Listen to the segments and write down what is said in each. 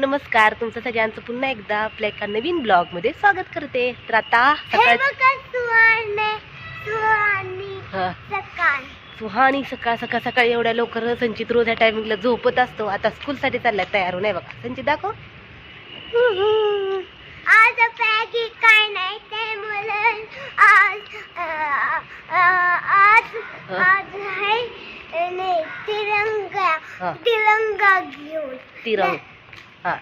नमस्कार तुमचं सगळ्यांचं पुन्हा एकदा आपल्या एका नवीन ब्लॉगमध्ये स्वागत करते. तर आता हे सकाळ सकाळ. सकाळ एवढ्या लवकर संचित रोज ह्या टायमिंगला झोपत असतो. आता स्कूलसाठी चाललाय तयार होऊन बघा. संचित दाखव. आज काय नाही ते मुलं आज आज हा. आज आहे तिरंगा. तिरंगा घेऊन. तिरंग. हा.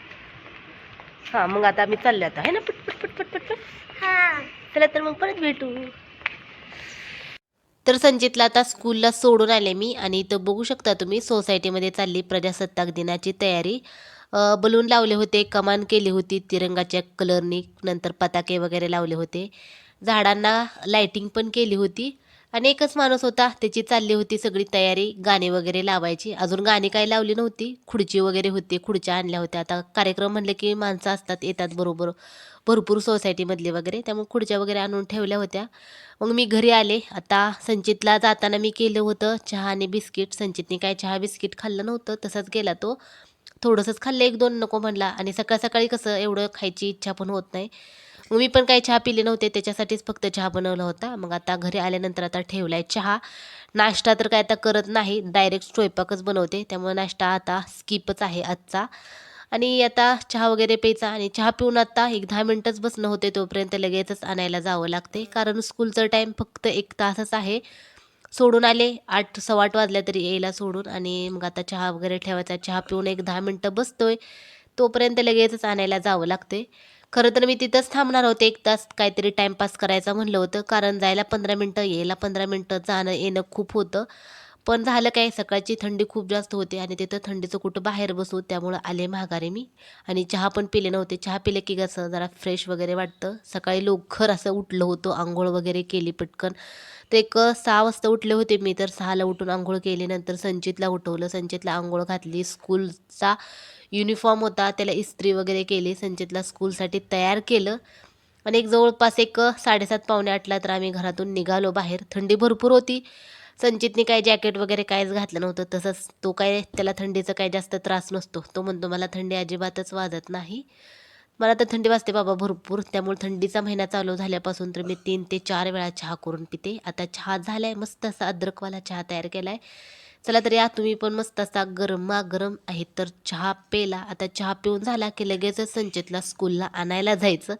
हा मग आता आम्ही चाललो आता. आहे ना? पट पट पट पट पट हा. चला तर मग परत भेटू. तर संचितला आता स्कूलला सोडून आले मी आणि इथं बघू शकता तुम्ही सोसायटीमध्ये चालली प्रजासत्ताक दिनाची तयारी. बलून लावले होते कमान केली होती तिरंगाच्या कलरनी नंतर पताके वगैरे लावले होते. झाडांना लाइटिंग पण केली होती. आणि एकच माणूस होता. त्याची चालली होती सगळी तयारी गाणी वगैरे लावायची. अजून गाणी काही लावली नव्हती. खुर्ची वगैरे होती खुर्च्या आणल्या होत्या. आता कार्यक्रम म्हणले की माणसं असतात येतात बरोबर. भरपूर सोसायटीमधले वगैरे. त्यामुळे खुर्च्या वगैरे आणून ठेवल्या होत्या. मग मी घरी आले. आता संचितला जाताना मी केलं होतं चहा आणि बिस्किट. संचितने काय चहा बिस्किट खाल्लं नव्हतं. तसंच गेला तो. थोडंसंच खाल्लं. एक दोन नको म्हणला. आणि सकाळ सकाळी कसं एवढं खायची इच्छा पण होत नाही. मग मी पण काही चहा पिले नव्हते त्याच्यासाठीच फक्त चहा बनवला होता. मग आता घरी आल्यानंतर आता ठेवला आहे चहा. नाश्ता तर काय आता करत नाही डायरेक्ट स्वयंपाकच बनवते. त्यामुळे नाश्ता आता स्किपच आहे आजचा. आणि आता चहा वगैरे प्यायचा आणि चहा पिऊन आता एक दहा मिनटंच बसणं होते तोपर्यंत लगेचच आणायला जावं लागते कारण स्कूलचं टाईम फक्त एक तासच आहे. सोडून आले आठ सव्वा आठ वाजल्या तरी यायला सोडून आणि मग आता चहा वगैरे ठेवायचा. चहा पिऊन एक दहा मिनटं बसतोय. तोपर्यंत लगेचच आणायला जावं लागते खरं तर मी तिथंच थांबणार होते. एक तास काहीतरी टाईमपास करायचा म्हणलं होतं. कारण जायला पंधरा मिनटं यायला पंधरा मिनटं जाणं येणं खूप होतं. पण झालं काय सकाळची थंडी खूप जास्त होती आणि तिथं थंडीचं कुठं बाहेर बसू त्यामुळं आले महागारे मी. आणि चहा पण पिले नव्हते. चहा पिले की कसं जरा फ्रेश वगैरे वाटतं. सकाळी लवकर असं उठलं होतं. आंघोळ वगैरे केली पटकन. तर एक सहा वाजता उठले होते मी. तर सहाला उठून आंघोळ केली. नंतर संचितला उठवलं. संचितला आंघोळ घातली. स्कूलचा युनिफॉर्म होता त्याला इस्त्री वगैरे केली संचितला स्कूलसाठी तयार केलं. आणि एक जवळपास एक साडेसात पावणे आठला तर आम्ही घरातून निघालो बाहेर. थंडी भरपूर होती. संचितने काय जॅकेट वगैरे काहीच घातलं नव्हतं. तसंच तो काय त्याला थंडीचा काय जास्त त्रास नसतो. तो म्हणतो मला थंडी अजिबातच वाजत नाही. मला तर थंडी वाजते बाबा भरपूर. त्यामुळे थंडीचा महिना चालू झाल्यापासून तर मी तीन ते चार वेळा चहा करून पिते. आता चहा झाला आहे मस्त असा अद्रकवाला चहा तयार केला आहे चला तर या तुम्ही पण मस्त असा गरमा गरम आहे तर चहा पेला. आता चहा पिऊन झाला की लगेचच संचितला स्कूलला आणायला जायचं.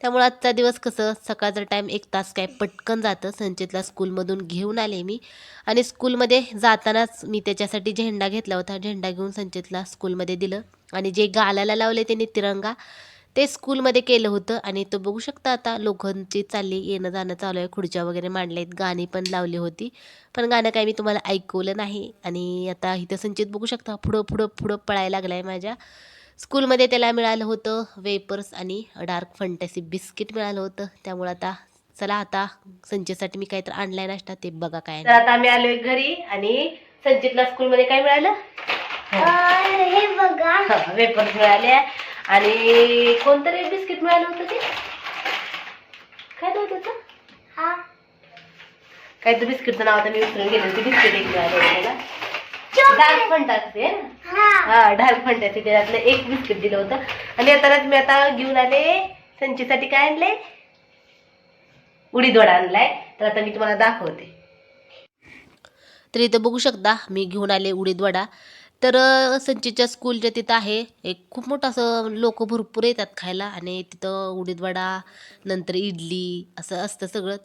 त्यामुळे आजचा दिवस कसं सकाळचा टाईम एक तास काय पटकन जातं. संचितला स्कूलमधून घेऊन आले मी. आणि स्कूलमध्ये जातानाच मी त्याच्यासाठी झेंडा घेतला होता. झेंडा घेऊन संचितला स्कूलमध्ये दिलं. आणि जे गालाला लावले त्यांनी तिरंगा ते स्कूलमध्ये केलं होतं आणि तो बघू शकता आता लोकांची चालली येणं जाणं चालू आहे. खुर्च्या वगैरे मांडलेत गाणी पण लावली होती. पण गाणं काय मी तुम्हाला ऐकवलं नाही आणि आता इथं संचित बघू शकता पुढं पुढं पुढं पळायला लागला आहे माझ्या. स्कूलमध्ये त्याला मिळालं होतं वेपर्स आणि डार्क फंटॅसी बिस्किट मिळालं होतं. त्यामुळे आता चला आता संचितसाठी मी काहीतरी आणलाय नाश्ता ते बघा काय आता आम्ही आलोय घरी आणि संचितला स्कूलमध्ये काय मिळालं? अ, हे बघा. वेपर्स मिळाले. आणि कोणतरी बिस्किट मिळालं होतं ते? काय नाव त्याचं? हा. काय तर बिस्किटचं नाव आता मी विसरून गेले होते. बिस्किट एक मिळालं होतं मला डार्क फंटाचे हा. हा डार्क फंटाचे त्याच्यातलं एक बिस्किट दिलं होतं. आणि आताच मी आता घेऊन आले. संचीसाठी काय आणले? उडीद वडा आणलाय. तर आता मी तुम्हाला दाखवते. तर इथं बघू शकता मी घेऊन आले उडीद वडा. तर अ, संचितच्या स्कूलच्या तिथं आहे एक खूप मोठं असं लोक भरपूर येतात खायला आणि तिथं उडीद वडा नंतर इडली असं असतं सगळं.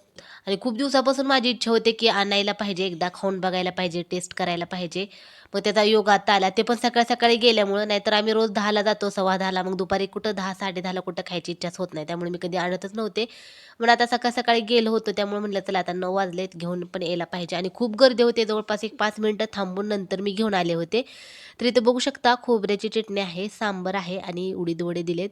आणि खूप दिवसापासून माझी इच्छा होते की आणायला पाहिजे एकदा खाऊन बघायला पाहिजे टेस्ट करायला पाहिजे. मग त्याचा योग आता आला. ते पण सकाळी सकाळी गेल्यामुळं नाहीतर आम्ही रोज दहाला जातो सव्वा दहाला. मग दुपारी कुठं दहा साडे दहाला कुठं खायची इच्छाच होत नाही. त्यामुळे मी कधी आणतच नव्हते. पण आता सकाळ सकाळी गेलो होतो त्यामुळे म्हटलं चला आता नऊ वाजलेत घेऊन पण यायला पाहिजे. आणि खूप गर्दी होते. जवळपास एक पाच मिनटं थांबून नंतर मी घेऊन आले होते. तर इथे बघू शकता खोबऱ्याची चटणी आहे सांबर आहे आणि उडीद वडे दिलेत.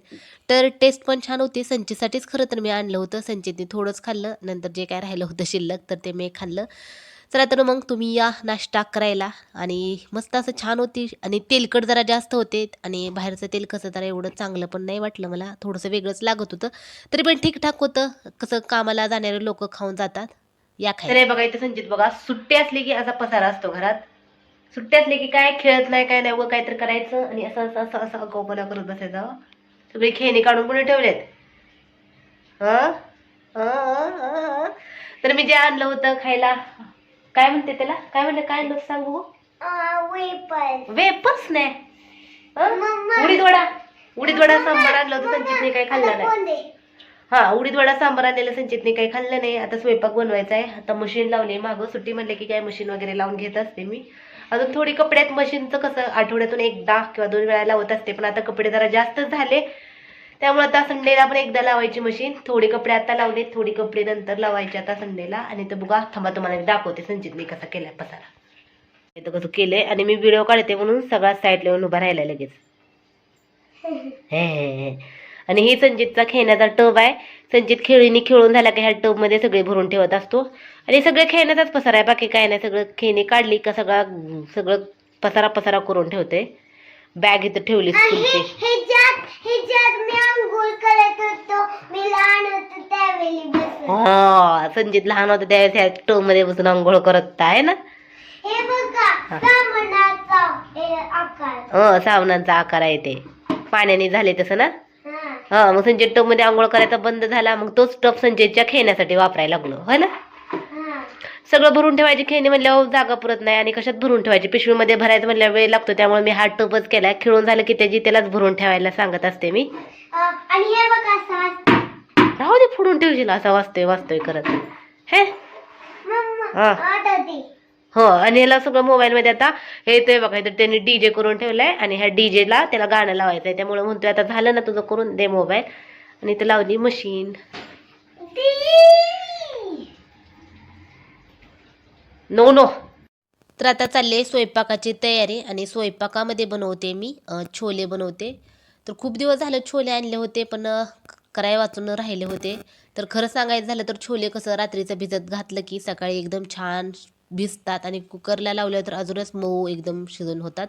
तर टेस्ट पण छान होती. संचीसाठीच खरं तर मी आणलं होतं. संचितने थोडंच खाल्लं. नंतर जे काय राहिलं होतं शिल्लक तर ते मी खाल्लं. चला तर मग तुम्ही या नाश्ता करायला. आणि मस्त असं छान होती. आणि तेलकट जरा जास्त होते आणि बाहेरचं तेल कसं जरा एवढं चांगलं पण नाही वाटलं मला. थोडंसं वेगळंच लागत होतं. तरी पण ठीकठाक होतं. कसं कामाला जाणारे लोक खाऊन जातात. या खाय बघा इथे संचित बघा सुट्टी असली की असा पसारा असतो घरात. सुट्टी असली की काय खेळत नाही काय नाही उगं काहीतरी करायचं आणि असं असं असं असं अगाऊपणा करत बसायचं सगळे खेळणी काढून कोणी ठेवलेत. हं? तर मी जे आणलं होतं खायला काय म्हणते त्याला? काय म्हणते काय आणलं सांगू? वेपच नाही हं? उडीद वडा. उडीद वडा सांबार आणलं होतं संचितने काही खाल्लं नाही. हा उडीद वडा सांबार आणलेलं संचितने काही खाल्लं नाही. आता स्वयंपाक बनवायचा आहे. आता मशीन लावली मागं. सुट्टी म्हणले की काय मशीन वगैरे लावून घेत असते मी. अजून थोडी कपड्यात मशीनचं कसं आठवड्यातून एकदा किंवा दोन वेळा लावत असते पण आता कपडे जरा जास्त झाले. त्यामुळे आता संडेला पण एकदा लावायची मशीन. थोडी कपडे आता लावले थोडी कपडे नंतर लावायचे आता संडेला. आणि ते बघा थांबा तुम्हाला मी दाखवते. संचितने कसा केलाय पसारा. इथं कसं केलंय. आणि मी व्हिडिओ काढते म्हणून सगळा साईडला येऊन उभा राहिला लगेच. हे हे हे. आणि ही संचितचा खेळण्याचा टब आहे. संचित खेळीने खेळून झाला की ह्या टबमध्ये सगळे भरून ठेवत असतो. आणि सगळे खेळण्याचाच पसारा आहे. बाकी काय नाही. सगळं खेळणी काढली का सगळा सगळं पसारा पसारा करून ठेवते. बॅग इथं ठेवली हा संजित लहान होता त्यावेळेस ह्या टबमध्ये बसून आंघोळ करत आहे ना? हे सामनाचा हे आकार. सावनांचा आकार आहे ते. पाण्याने झाले तसं ना? हा मग संजय टबमध्ये आंघोळ करायचा बंद झाला मग तोच टब संजयच्या खेळण्यासाठी वापरायला लागलो. है ना? हा सगळं भरून ठेवायची खेळणी म्हणल्यावर जागा पुरत नाही आणि कशात भरून ठेवायची? पिशवीमध्ये भरायचं म्हणल्यावर वेळ लागतो त्यामुळे मी हा टबच केलाय. खेळून झालं की त्याची त्यालाच भरून ठेवायला सांगत असते मी. हे राहू दे फोडून ठेवशील असा वाचतोय वाचतोय करत. हे? हा. हो आणि ह्याला सगळं मोबाईलमध्ये आता हे येतोय बघा तर त्यांनी डीजे करून ठेवलाय आणि ह्या डीजेला त्याला गाणं लावायचं आहे त्यामुळे म्हणतोय आता झालं ना तुझं करून दे मोबाईल. आणि इथं लावली मशीन. No no. तर आता चालली आहे स्वयंपाकाची तयारी आणि स्वयंपाकामध्ये बनवते मी छोले बनवते. तर खूप दिवस झालं छोले आणले होते पण कराय वाचून राहिले होते. तर खरं सांगायचं झालं तर छोले कसं रात्रीचं भिजत घातलं की सकाळी एकदम छान भिजतात आणि कुकरला लावलं तर अजूनच मऊ एकदम शिजून होतात.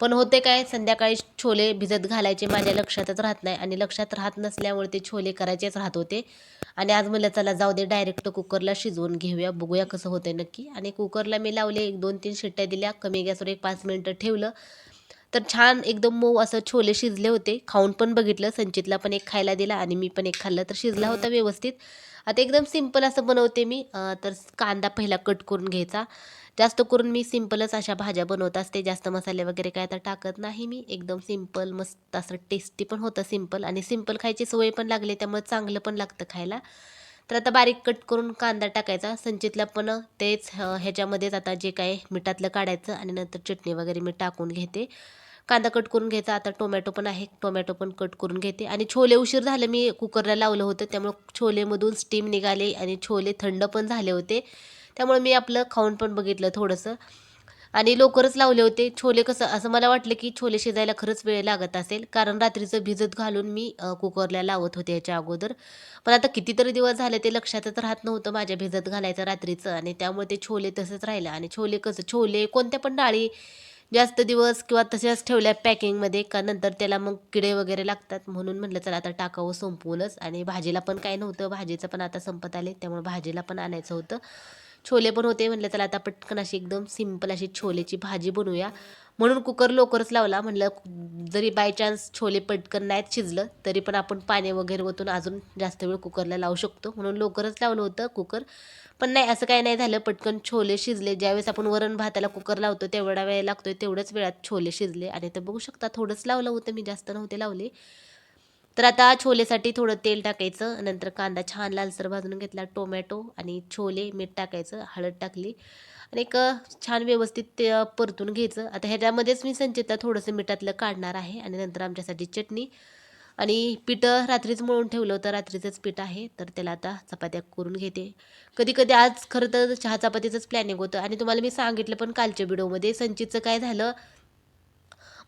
पण होते काय संध्याकाळी छोले भिजत घालायचे माझ्या लक्षातच राहत नाही आणि लक्षात राहत नसल्यामुळे ते छोले करायचेच राहत होते. आणि आज म्हणलं चला जाऊ दे डायरेक्ट कुकरला शिजवून घेऊया बघूया कसं होतंय नक्की. आणि कुकरला मी लावले एक दोन तीन शिट्ट्या दिल्या कमी गॅसवर एक पाच मिनटं ठेवलं. तर छान एकदम मऊ असं छोले शिजले होते. खाऊन पण बघितलं संचितला पण एक खायला दिला आणि मी पण एक खाल्लं तर शिजला होता व्यवस्थित. आता एकदम सिंपल असं बनवते मी. तर कांदा पहिला कट करून घ्यायचा. जास्त करून मी सिंपलच अशा भाज्या बनवत असते. जास्त मसाले वगैरे काय तर टाकत नाही मी. एकदम सिंपल मस्त असं टेस्टी पण होतं सिंपल. आणि सिंपल खायची सवय पण लागली त्यामुळे चांगलं पण लागतं खायला. तर आता बारीक कट करून कांदा टाकायचा. संचितला पण तेच ह्याच्यामध्येच आता जे काय मिठातलं काढायचं आणि नंतर चटणी वगैरे मी टाकून घेते. कांदा कट करून घ्यायचा. आता टोमॅटो पण आहे. टोमॅटो पण कट करून घेते. आणि छोले उशीर झाले मी कुकरला लावलं होतं. त्यामुळे छोलेमधून स्टीम निघाले आणि छोले थंड पण झाले होते. त्यामुळे मी आपलं खाऊन पण बघितलं थोडंसं. आणि लवकरच लावले होते. छोले कसं असं मला वाटलं की छोले शिजायला खरंच वेळ लागत असेल. कारण रात्रीचं भिजत घालून मी कुकरला लावत होते याच्या अगोदर. पण आता कितीतरी दिवस झाले ते लक्षातच राहत नव्हतं माझ्या भिजत घालायचं रात्रीचं. आणि त्यामुळे ते छोले तसंच राहिलं. आणि छोले कसं छोले कोणत्या पण डाळी जास्त दिवस किंवा तशाच ठेवल्या पॅकिंगमध्ये का नंतर त्याला मग किडे वगैरे लागतात म्हणून म्हटलं चला आता टाकावं संपवूनच. आणि भाजीला पण काय नव्हतं भाजीचं पण आता संपत आले त्यामुळे भाजीला पण आणायचं होतं. छोले पण होते म्हटलं चला आता पटकन अशी एकदम सिंपल अशी छोलेची भाजी बनवूया. म्हणून कुकर लवकरच लावला. म्हणलं जरी बाय चान्स छोले पटकन नाहीत शिजलं तरी पण आपण पाणी वगैरे ओतून अजून जास्त वेळ कुकरला लावू शकतो. म्हणून लवकरच लावलं होतं कुकर. पण नाही असं काही नाही झालं. पटकन छोले शिजले. ज्यावेळेस आपण वरण भाताला कुकर लावतो तेवढा वेळ लागतोय. तेवढ्याच वेळात छोले शिजले. आणि तर बघू शकता थोडंच लावलं होतं मी. जास्त नव्हते लावले. तर आता छोलेसाठी थोडं तेल टाकायचं नंतर कांदा छान लालसर भाजून घेतला टोमॅटो आणि छोले मीठ टाकायचं हळद टाकली आणि एक छान व्यवस्थित ते परतून घ्यायचं. आता ह्याच्यामध्येच मी संचिता थोडंसं मिठातलं काढणार आहे आणि नंतर आमच्यासाठी चटणी आणि पीठ रात्रीच मळून ठेवलं होतं रात्रीचंच पीठ आहे तर त्याला आता चपात्या करून घेते. कधी कधी आज खरं तर चहा चपातीचंच प्लॅनिंग होतं आणि तुम्हाला मी सांगितलं पण कालच्या व्हिडिओमध्ये संचितचं काय झालं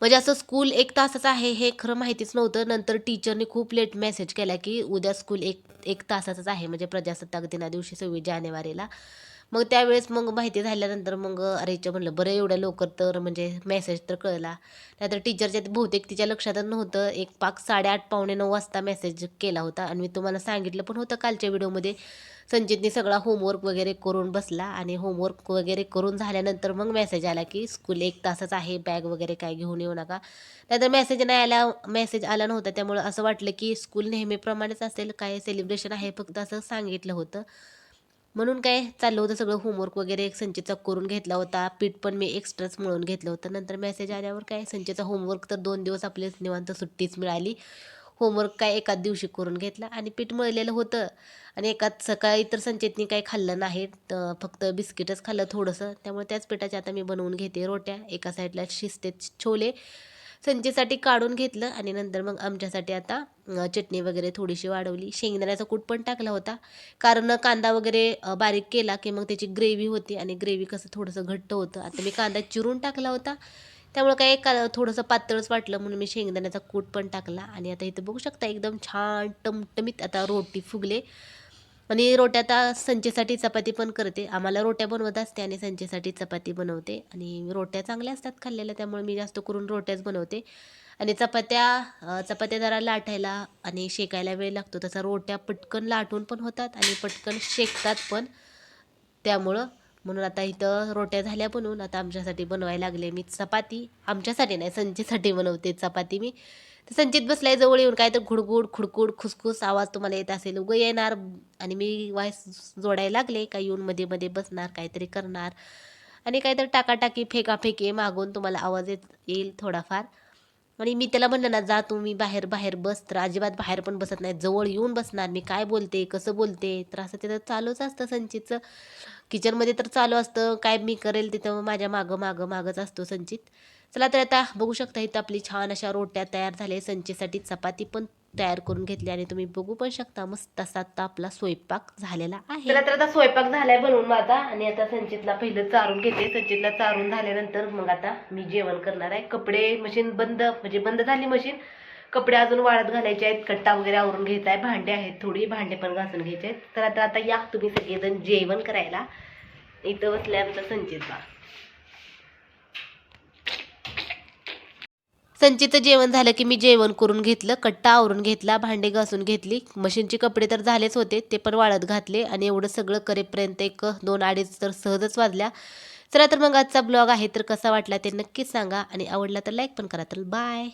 म्हणजे असं स्कूल एक तासाचं आहे हे खरं माहितीच नव्हतं. नंतर टीचरने खूप लेट मेसेज केला की उद्या स्कूल एक एक तासाचंच आहे. म्हणजे प्रजासत्ताक दिना दिवशी सव्वीस जानेवारीला. मग त्यावेळेस मग माहिती झाल्यानंतर मग अरेच्या म्हणलं बरं एवढ्या लवकर तर म्हणजे मेसेज तर कळला. नाहीतर टीचरच्या बहुतेक तिच्या लक्षातच नव्हतं. एक पाक साडेआठ पावणे नऊ वाजता मेसेज केला होता. आणि मी तुम्हाला सांगितलं पण होतं कालच्या व्हिडिओमध्ये संचितने सगळा होमवर्क वगैरे करून बसला आणि होमवर्क वगैरे करून झाल्यानंतर मग मेसेज आला की स्कूल एक तासच आहे बॅग वगैरे काय घेऊन येऊ नका. नाहीतर मेसेज नाही आला मेसेज आला नव्हता. त्यामुळं असं वाटलं की स्कूल नेहमीप्रमाणेच असेल काय सेलिब्रेशन आहे फक्त असं सांगितलं होतं. म्हणून काय चाललं होतं सगळं होमवर्क वगैरे संचेचा करून घेतला होता. पीठ पण मी एक्स्ट्राच मळून घेतलं होतं. नंतर मेसेज आल्यावर काय संचेचा होमवर्क तर दोन दिवस आपले निवांत सुट्टीच मिळाली. होमवर्क काय एकाच दिवशी करून घेतला आणि पीठ मळलेलं होतं. आणि एकाच सकाळी तर संचेतनी काही खाल्लं नाही. तर फक्त बिस्किटच खाल्लं थोडंसं. त्यामुळे त्याच पिठाच्या आता मी बनवून घेते रोट्या. एका साईडला शिजते छोले. संचेसाठी काढून घेतलं आणि नंतर मग आमच्यासाठी आता चटणी वगैरे थोडीशी वाढवली. शेंगदाण्याचा कूट पण टाकला होता. कारण कांदा वगैरे बारीक केला की मग त्याची ग्रेव्ही होती आणि ग्रेव्ही कसं थोडंसं घट्ट होतं. आता मी कांदा चिरून टाकला होता. त्यामुळे काय का थोडंसं पातळच वाटलं म्हणून मी शेंगदाण्याचा कूट पण टाकला. आणि आता इथं बघू शकता एकदम छान टमटमीत आता रोटी फुगले. आणि रोट्या आता संचेसाठी चपाती पण करते. आम्हाला रोट्या बनवत असते आणि संचेसाठी चपाती बनवते. आणि रोट्या चांगल्या असतात खाल्लेल्या त्यामुळे मी जास्त करून रोट्याच बनवते. आणि चपात्या चपात्या जरा लाटायला आणि शेकायला वेळ लागतो. तसा रोट्या पटकन लाटून पण होतात आणि पटकन शेकतात पण. त्यामुळं म्हणून आता इथं रोट्या झाल्या बनवून आता आमच्यासाठी बनवायला लागले मी चपाती. आमच्यासाठी नाही संचेसाठी बनवते चपाती मी. तर संचित बसलाय जवळ येऊन काय तर घुडघुड खुडखुड खुसखुस आवाज तुम्हाला येत असेल. उगं येणार आणि मी वायस जोडायला लागले काय येऊन मध्ये मध्ये बसणार काहीतरी करणार. आणि काहीतरी टाकाटाकी फेकाफेकी मागून तुम्हाला आवाज येत येईल थोडाफार. आणि मी त्याला म्हणलं ना जा तुम्ही बाहेर बाहेर बस. तर अजिबात बाहेर पण बसत नाही. जवळ येऊन बसणार. मी काय बोलते कसं बोलते? तर असं तिथं चालूच असतं संचितचं किचनमध्ये तर चालू असतं. काय मी करेल तिथं माझ्या मागं मागं मागंच असतो संचित चला तर आता बघू शकता इथं आपली छान अशा रोट्या तयार झाल्या. संचेसाठी चपाती पण तयार करून घेतली आणि तुम्ही बघू पण शकता मस्त असा आता आपला स्वयंपाक झालेला आहे. चला तर आता स्वयंपाक झालाय बनवून माझा आणि आता संचितला पहिलं चारून घेते. संचितला चारून झाल्यानंतर मग आता मी जेवण करणार आहे. कपडे मशीन बंद म्हणजे बंद झाली मशीन. कपडे अजून वाळत घालायचे आहेत. कट्टा वगैरे आवरून घ्यायचा आहे. भांडे आहेत थोडी भांडे पण घासून घ्यायचे आहेत. तर आता आता या तुम्ही सगळेजण जेवण करायला. इथं बसले आमचा संचित बा संचितचं जेवण झालं की मी जेवण करून घेतलं कट्टा आवरून घेतला भांडे घासून घेतली. मशीनचे कपडे तर झालेच होते ते पण वाळत घातले आणि एवढं सगळं करेपर्यंत एक दोन अडीच तर सहजच वाजल्या. चला तर मग आजचा ब्लॉग आहे तर कसा वाटला ते नक्कीच सांगा आणि आवडला तर लाईक पण करा. तर बाय